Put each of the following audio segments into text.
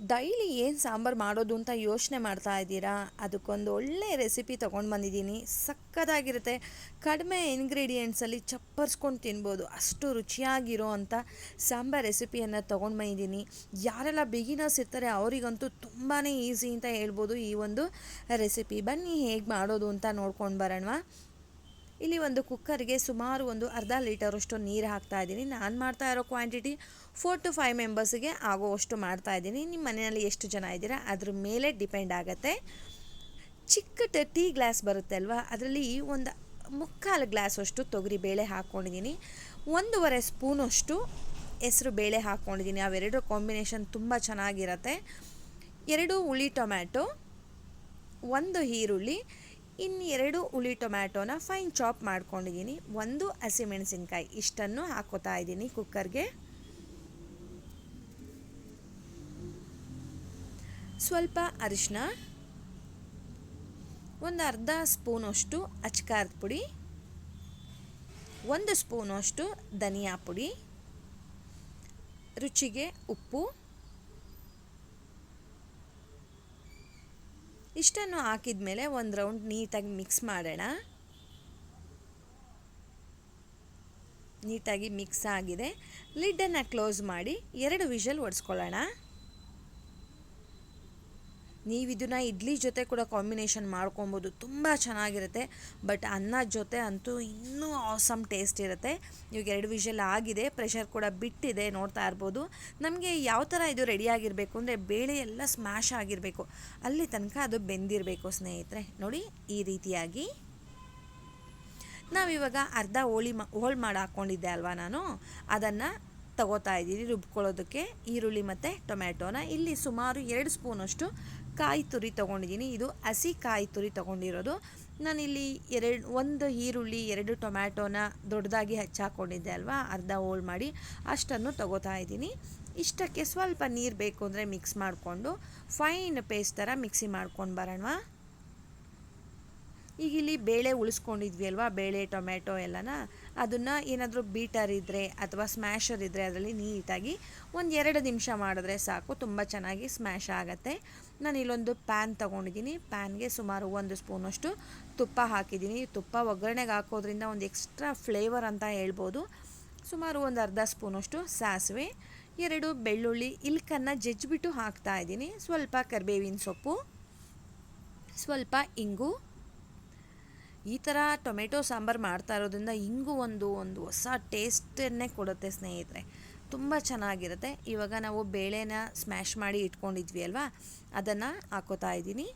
Daily ಏನು ಸಾಂಬಾರು ಮಾಡೋದು ಅಂತ ಯೋಚನೆ ಮಾಡ್ತಾ ಇದ್ದೀರಾ? ಅದಕ್ಕೊಂದು ಒಳ್ಳೆ ರೆಸಿಪಿ ತೊಗೊಂಡು ಬಂದಿದ್ದೀನಿ. ಸಕ್ಕದಾಗಿರುತ್ತೆ. ಕಡಿಮೆ ಇಂಗ್ರೀಡಿಯೆಂಟ್ಸಲ್ಲಿ ಚಪ್ಪರ್ಸ್ಕೊಂಡು ತಿನ್ಬೋದು. ಅಷ್ಟು ರುಚಿಯಾಗಿರೋ ಅಂಥ ಸಾಂಬಾರ್ ರೆಸಿಪಿಯನ್ನು ತೊಗೊಂಡು ಬಂದಿದ್ದೀನಿ. ಯಾರೆಲ್ಲ ಬಿಗಿನರ್ಸ್ ಇರ್ತಾರೆ, ಅವರಿಗಂತೂ ತುಂಬಾ ಈಸಿ ಅಂತ ಹೇಳ್ಬೋದು ಈ ಒಂದು ರೆಸಿಪಿ ಬನ್ನಿ ಹೇಗೆ ಮಾಡೋದು ಅಂತ ನೋಡ್ಕೊಂಡು ಬರೋಣವಾ. ಇಲ್ಲಿ ಒಂದು ಕುಕ್ಕರ್ಗೆ ಸುಮಾರು ಒಂದು ಅರ್ಧ ಲೀಟರಷ್ಟು ನೀರು ಹಾಕ್ತಾ ಇದ್ದೀನಿ. ನಾನು ಮಾಡ್ತಾ ಇರೋ ಕ್ವಾಂಟಿಟಿ ಫೋರ್ ಟು ಫೈವ್ ಮೆಂಬರ್ಸ್ಗೆ ಆಗೋವಷ್ಟು ಮಾಡ್ತಾ ಇದ್ದೀನಿ. ನಿಮ್ಮ ಮನೆಯಲ್ಲಿ ಎಷ್ಟು ಜನ ಇದ್ದೀರಾ? ಅದ್ರ ಮೇಲೆ ಡಿಪೆಂಡ್ ಆಗುತ್ತೆ. ಚಿಕ್ಕ ಟೀ ಗ್ಲಾಸ್ ಬರುತ್ತೆ ಅಲ್ವಾ? ಅದರಲ್ಲಿ ಒಂದು ಮುಕ್ಕಾಲು ಗ್ಲಾಸಷ್ಟು ತೊಗರಿ ಬೇಳೆ ಹಾಕ್ಕೊಂಡಿದ್ದೀನಿ ಒಂದೂವರೆ ಸ್ಪೂನಷ್ಟು ಹೆಸರು ಬೇಳೆ ಹಾಕ್ಕೊಂಡಿದ್ದೀನಿ ಅವೆರಡು ಕಾಂಬಿನೇಷನ್ ತುಂಬ ಚೆನ್ನಾಗಿರುತ್ತೆ. ಎರಡು ಹುಳಿ ಟೊಮ್ಯಾಟೊ, ಒಂದು ಈರುಳ್ಳಿ ಇನ್ನು ಎರಡು ಹುಳಿ ಟೊಮ್ಯಾಟೋನ ಫೈನ್ ಚಾಪ್ ಮಾಡ್ಕೊಂಡಿದ್ದೀನಿ ಒಂದು ಹಸಿಮೆಣಸಿನ್ಕಾಯಿ. ಇಷ್ಟನ್ನು ಹಾಕೋತಾ ಇದ್ದೀನಿ ಕುಕ್ಕರ್ಗೆ ಸ್ವಲ್ಪ ಅರಿಶಿನ ಒಂದು ಅರ್ಧ ಸ್ಪೂನಷ್ಟು ಅಚ್ಕಾರದ ಪುಡಿ. ಒಂದು ಸ್ಪೂನಷ್ಟು ಧನಿಯಾ ಪುಡಿ. ರುಚಿಗೆ ಉಪ್ಪು. ಇಷ್ಟನ್ನು ಹಾಕಿದ ಮೇಲೆ ಒಂದು ರೌಂಡ್ ನೀಟಾಗಿ ಮಿಕ್ಸ್ ಮಾಡೋಣ. ನೀಟಾಗಿ ಮಿಕ್ಸ್ ಆಗಿದೆ. ಲಿಡ್ಡನ್ನು ಕ್ಲೋಸ್ ಮಾಡಿ ಎರಡು ವಿಷಲ್ ಒಡಿಸ್ಕೊಳ್ಳೋಣ. ನೀವು ಇಡ್ಲಿ ಜೊತೆ ಕೂಡ ಕಾಂಬಿನೇಷನ್ ಮಾಡ್ಕೊಬೋದು. ತುಂಬ ಚೆನ್ನಾಗಿರುತ್ತೆ. ಬಟ್ ಅನ್ನ ಜೊತೆ ಅಂತೂ ಇನ್ನೂ ಆಸಮ್ ಟೇಸ್ಟ್ ಇರುತ್ತೆ. ಇವಾಗ ಎರಡು ವಿಷಲ್ ಆಗಿದೆ. ಪ್ರೆಷರ್ ಕೂಡ ಬಿಟ್ಟಿದೆ. ನೋಡ್ತಾ ಇರ್ಬೋದು. ನಮಗೆ ಯಾವ ಥರ ಇದು ರೆಡಿಯಾಗಿರಬೇಕು ಅಂದರೆ ಬೇಳೆ ಎಲ್ಲ ಸ್ಮ್ಯಾಶ್ ಆಗಿರಬೇಕು. ಅಲ್ಲಿ ತನಕ ಅದು ಬೆಂದಿರಬೇಕು ಸ್ನೇಹಿತರೆ. ನೋಡಿ ಈ ರೀತಿಯಾಗಿ. ನಾವಿವಾಗ ಅರ್ಧ ಹೋಳಿ ಮಾ, ಹೋಳು ಮಾಡಿ ಹಾಕ್ಕೊಂಡಿದ್ದೆ ಅಲ್ವಾ ನಾನು? ಅದನ್ನು ತಗೋತಾ ಇದ್ದೀನಿ ರುಬ್ಕೊಳ್ಳೋದಕ್ಕೆ ಈರುಳ್ಳಿ ಮತ್ತು ಟೊಮ್ಯಾಟೋನ. ಇಲ್ಲಿ ಸುಮಾರು ಎರಡು ಸ್ಪೂನಷ್ಟು ಕಾಯಿ ತುರಿ ತೊಗೊಂಡಿದ್ದೀನಿ. ಇದು ಹಸಿ ಕಾಯಿ ತುರಿ ತೊಗೊಂಡಿರೋದು. ನಾನಿಲ್ಲಿ ಎರಡು, ಒಂದು ಈರುಳ್ಳಿ, ಎರಡು ಟೊಮ್ಯಾಟೋನ ದೊಡ್ಡದಾಗಿ ಹಚ್ಚಾಕೊಂಡಿದ್ದೆ ಅಲ್ವಾ? ಅರ್ಧ ಹೋಳು ಮಾಡಿ ಅಷ್ಟನ್ನು ತಗೋತಾ ಇದ್ದೀನಿ. ಇಷ್ಟಕ್ಕೆ ಸ್ವಲ್ಪ ನೀರು ಬೇಕು ಅಂದರೆ ಮಿಕ್ಸ್ ಮಾಡಿಕೊಂಡು ಫೈನ್ ಪೇಸ್ಟ್ ಥರ ಮಿಕ್ಸಿ ಮಾಡ್ಕೊಂಡು ಬರೋಣ ಈಗ ಇಲ್ಲಿ ಬೇಳೆ ಉಳಿಸ್ಕೊಂಡಿದ್ವಿ ಅಲ್ವಾ? ಬೇಳೆ ಟೊಮೆಟೊ ಎಲ್ಲನ. ಅದನ್ನು ಏನಾದರೂ ಬೀಟರ್ ಇದ್ದರೆ ಅಥವಾ ಸ್ಮ್ಯಾಶರ್ ಇದ್ದರೆ ಅದರಲ್ಲಿ ನೀಟಾಗಿ ಒಂದು ಎರಡು ನಿಮಿಷ ಮಾಡಿದ್ರೆ ಸಾಕು. ತುಂಬ ಚೆನ್ನಾಗಿ ಸ್ಮ್ಯಾಶ್ ಆಗುತ್ತೆ. ನಾನು ಇಲ್ಲೊಂದು ಪ್ಯಾನ್ ತೊಗೊಂಡಿದ್ದೀನಿ. ಪ್ಯಾನ್ಗೆ ಸುಮಾರು ಒಂದು ಸ್ಪೂನಷ್ಟು ತುಪ್ಪ ಹಾಕಿದ್ದೀನಿ. ತುಪ್ಪ ಒಗ್ಗರಣೆಗೆ ಹಾಕೋದ್ರಿಂದ ಒಂದು ಎಕ್ಸ್ಟ್ರಾ ಫ್ಲೇವರ್ ಅಂತ ಹೇಳ್ಬೋದು. ಸುಮಾರು ಒಂದು ಅರ್ಧ ಸ್ಪೂನಷ್ಟು ಸಾಸಿವೆ, ಎರಡು ಬೆಳ್ಳುಳ್ಳಿ, ಇಲ್ಕನ್ನು ಜಜ್ಜಿಬಿಟ್ಟು ಹಾಕ್ತಾ ಇದ್ದೀನಿ. ಸ್ವಲ್ಪ ಕರಿಬೇವಿನ ಸೊಪ್ಪು, ಸ್ವಲ್ಪ ಇಂಗು ಈ ಥರ ಟೊಮೆಟೊ ಸಾಂಬಾರು ಮಾಡ್ತಾ ಇರೋದ್ರಿಂದ ಹಿಂಗೂ ಒಂದು ಒಂದು ಹೊಸ ಟೇಸ್ಟನ್ನೇ ಕೊಡುತ್ತೆ ಸ್ನೇಹಿತರೆ. ತುಂಬ ಚೆನ್ನಾಗಿರುತ್ತೆ. ಇವಾಗ ನಾವು ಬೇಳೆನ ಸ್ಮ್ಯಾಶ್ ಮಾಡಿ ಇಟ್ಕೊಂಡಿದ್ವಿ ಅಲ್ವಾ? ಅದನ್ನು ಹಾಕೋತಾ ಇದ್ದೀನಿ.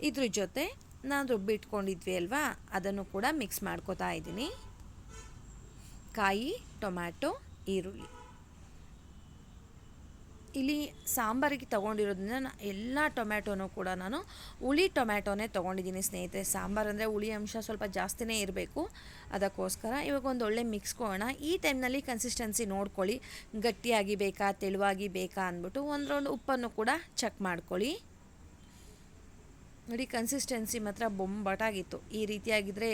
ಇದ್ರ ಜೊತೆ ನಾನು ರುಬ್ಬಿಟ್ಕೊಂಡಿದ್ವಿ ಅಲ್ವಾ? ಅದನ್ನು ಕೂಡ ಮಿಕ್ಸ್ ಮಾಡ್ಕೋತಾ ಇದ್ದೀನಿ. ಕಾಯಿ, ಟೊಮ್ಯಾಟೊ, ಈರುಳ್ಳಿ. ಇಲ್ಲಿ ಸಾಂಬಾರಿಗೆ ತೊಗೊಂಡಿರೋದ್ರಿಂದ ನಾನು ಎಲ್ಲ ಟೊಮ್ಯಾಟೊನೂ ಕೂಡ ನಾನು ಹುಳಿ ಟೊಮ್ಯಾಟೊನೇ ತೊಗೊಂಡಿದ್ದೀನಿ ಸ್ನೇಹಿತರೆ. ಸಾಂಬಾರು ಅಂದರೆ ಹುಳಿ ಅಂಶ ಸ್ವಲ್ಪ ಜಾಸ್ತಿನೇ ಇರಬೇಕು. ಅದಕ್ಕೋಸ್ಕರ ಇವಾಗ ಒಂದು ಒಳ್ಳೆ ಮಿಕ್ಸ್ ಕೊಡೋಣ. ಈ ಟೈಮ್ನಲ್ಲಿ ಕನ್ಸಿಸ್ಟೆನ್ಸಿ ನೋಡ್ಕೊಳ್ಳಿ. ಗಟ್ಟಿಯಾಗಿ ಬೇಕಾ, ತೆಳುವಾಗಿ ಬೇಕಾ ಅಂದ್ಬಿಟ್ಟು ಒಂದು ಉಪ್ಪನ್ನು ಕೂಡ ಚೆಕ್ ಮಾಡ್ಕೊಳ್ಳಿ. ನೋಡಿ ಕನ್ಸಿಸ್ಟೆನ್ಸಿ ಮಾತ್ರ ಬೊಂಬಟಾಗಿತ್ತು. ಈ ರೀತಿಯಾಗಿದ್ದರೆ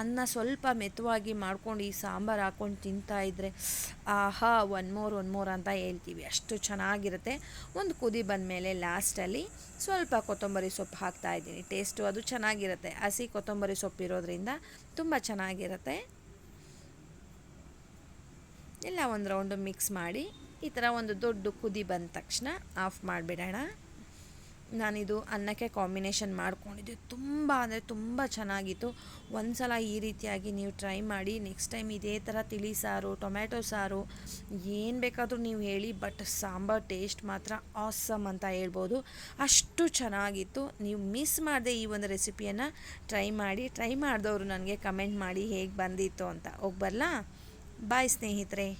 ಅನ್ನ ಸ್ವಲ್ಪ ಮೆತ್ತವಾಗಿ ಮಾಡ್ಕೊಂಡು, ಈ ಸಾಂಬಾರು ಹಾಕ್ಕೊಂಡು ತಿಂತಾ ಇದ್ದರೆ ಆಹಾ ಒನ್ ಮೋರ್ ಒನ್ ಮೋರ್ ಅಂತ ಹೇಳ್ತೀವಿ. ಅಷ್ಟು ಚೆನ್ನಾಗಿರುತ್ತೆ. ಒಂದು ಕುದಿ ಬಂದ ಮೇಲೆ ಲಾಸ್ಟಲ್ಲಿ ಸ್ವಲ್ಪ ಕೊತ್ತಂಬರಿ ಸೊಪ್ಪು ಹಾಕ್ತಾ ಇದ್ದೀನಿ. ಟೇಸ್ಟು ಅದು ಚೆನ್ನಾಗಿರುತ್ತೆ. ಹಸಿ ಕೊತ್ತಂಬರಿ ಸೊಪ್ಪು ಇರೋದ್ರಿಂದ ತುಂಬ ಚೆನ್ನಾಗಿರುತ್ತೆ. ಎಲ್ಲ ಒಂದು ರೌಂಡು ಮಿಕ್ಸ್ ಮಾಡಿ, ಈ ಥರ ಒಂದು ದೊಡ್ಡ ಕುದಿ ಬಂದ ತಕ್ಷಣ ಆಫ್ ಮಾಡಿಬಿಡೋಣ. ನಾನಿದು ಅನ್ನಕ್ಕೆ ಕಾಂಬಿನೇಷನ್ ಮಾಡ್ಕೊಂಡಿದ್ದೆ. ತುಂಬ ಅಂದರೆ ತುಂಬ ಚೆನ್ನಾಗಿತ್ತು. ಒಂದು ಸಲ ಈ ರೀತಿಯಾಗಿ ನೀವು ಟ್ರೈ ಮಾಡಿ ನೆಕ್ಸ್ಟ್ ಟೈಮ್ ಇದೇ ಥರ ತಿಳಿ ಸಾರು, ಟೊಮ್ಯಾಟೊ ಸಾರು, ಏನು ಬೇಕಾದರೂ ನೀವು ಹೇಳಿ ಬಟ್ ಸಾಂಬಾರ್ ಟೇಸ್ಟ್ ಮಾತ್ರ ಆಸಮ್ ಅಂತ ಹೇಳ್ಬೋದು. ಅಷ್ಟು ಚೆನ್ನಾಗಿತ್ತು. ನೀವು ಮಿಸ್ ಮಾಡದೆ ಈ ಒಂದು ರೆಸಿಪಿಯನ್ನು ಟ್ರೈ ಮಾಡಿ ಟ್ರೈ ಮಾಡಿದವರು ನನಗೆ ಕಮೆಂಟ್ ಮಾಡಿ ಹೇಗೆ ಬಂದಿತ್ತು ಅಂತ. ಹೋಗ್ಬರ್ಲಾ ಬಾಯ್ ಸ್ನೇಹಿತರೆ.